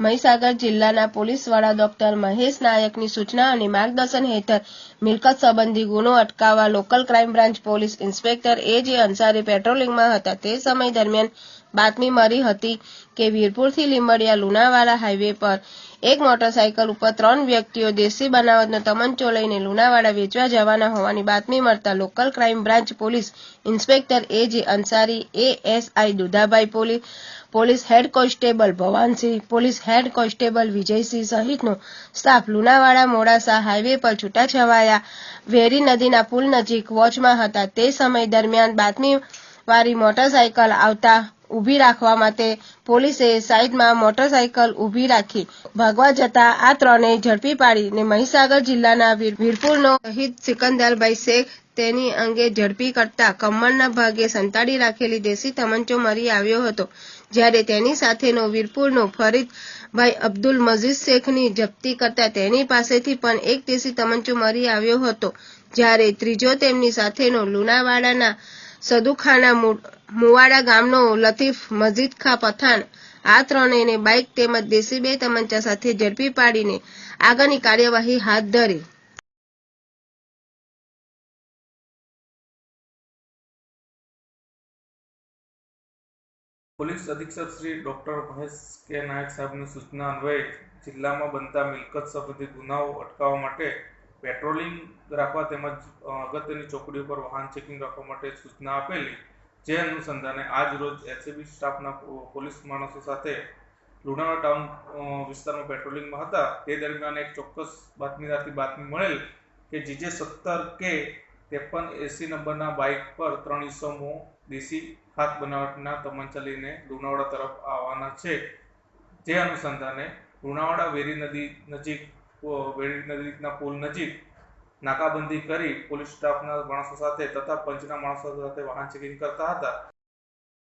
મહીસાગર જિલ્લાના police doctor Mahesh નાયકની સૂચના અને માર્ગદર્શન હેઠળ મિલકત સંબંધી ગુનો અટકાવવા local crime branch police inspector A J Ansari પેટ્રોલિંગમાં હતા. તે સમય દરમિયાન બાતમી મળી હતી કે વીરપુરથી લીંબડિયા લુણાવાડા હાઈવે પર એક મોટરસાયકલ ઉપર ત્રણ વ્યક્તિઓ દેશી બનાવટનો તમંચો લઈને લુણાવાડા વેચવા જવાના હોવાની બાતમી મળતા local crime branch police inspector A J Ansari ASI Dudhabhai police police head constable Bhavansinh, police head constable Vijaysinh સહિતનો સ્ટાફ લુણાવાડા મોડાસા હાઈવે પર છૂટાછવાયા વેરી નદીના પુલ નજીક વોચમાં હતા. તે સમય દરમિયાન બાતમી વાળી મોટરસાયકલ આવતા ઊભી રાખવા માટે પોલીસે સાઈડમાં મોટરસાયકલ ઊભી રાખી ભાગવા જતા આ ત્રણે ઝડપી પાડીને મહીસાગર જિલ્લાના વીરપુરનો શહીદ સિકંદરભાઈ શેખ તેની અંગે ઝડપી કરતા કમરના ભાગે સંતાડી રાખેલી દેશી તમંચો મરી આવ્યો હતો. જ્યારે તેની સાથેનો વીરપુરનો ફરીદભાઈ અબ્દુલ મજીદ શેખની જપ્તી કરતા તેની પાસેથી પણ એક દેશી તમંચો મરી આવ્યો હતો. જ્યારે ત્રીજો તેમની સાથેનો લુણાવાડાના સદુખાના મુ- મુવાડા ગામનો લતીફ મજીદ ખા પઠાણ. આ ત્રણેયને બાઇક તેમજ દેશી બે તમંચા સાથે ઝડપી પાડીને આગળની કાર્યવાહી હાથ ધરી. પોલીસ અધિક્ષક શ્રી ડોક્ટર મહેશ કે નાયક સાહેબની સૂચના અન્વયે જિલ્લામાં બનતા મિલકત સંબંધિત ગુનાઓ અટકાવવા માટે પેટ્રોલિંગ રાખવા તેમજ અગત્યની ચોકડીઓ પર વાહન ચેકિંગ રાખવા માટે સૂચના આપેલી જે અનુસંધાને આજ રોજ એસીબી સ્ટાફના પોલીસ માણસો સાથે લુણાવાડા ટાઉન વિસ્તારમાં પેટ્રોલિંગમાં હતા. તે દરમિયાન એક ચોક્કસ બાતમીદારથી બાતમી મળેલ કે જીજે સત્તર કે ત્રેપન એસી નંબરના બાઇક પર ત્રણ ઈસમો દેશી હાથ બનાવટના તમંચા લઈને લુણાવાડા તરફ આવવાના છે. જે અનુસંધાને લુણાવાડા વેરી નદી નજીક વેરી નદીના પુલ નજીક નાકાબંધી કરી પોલીસ સ્ટાફના માણસો સાથે તથા પંચના માણસો સાથે વાહન ચેકિંગ કરતા હતા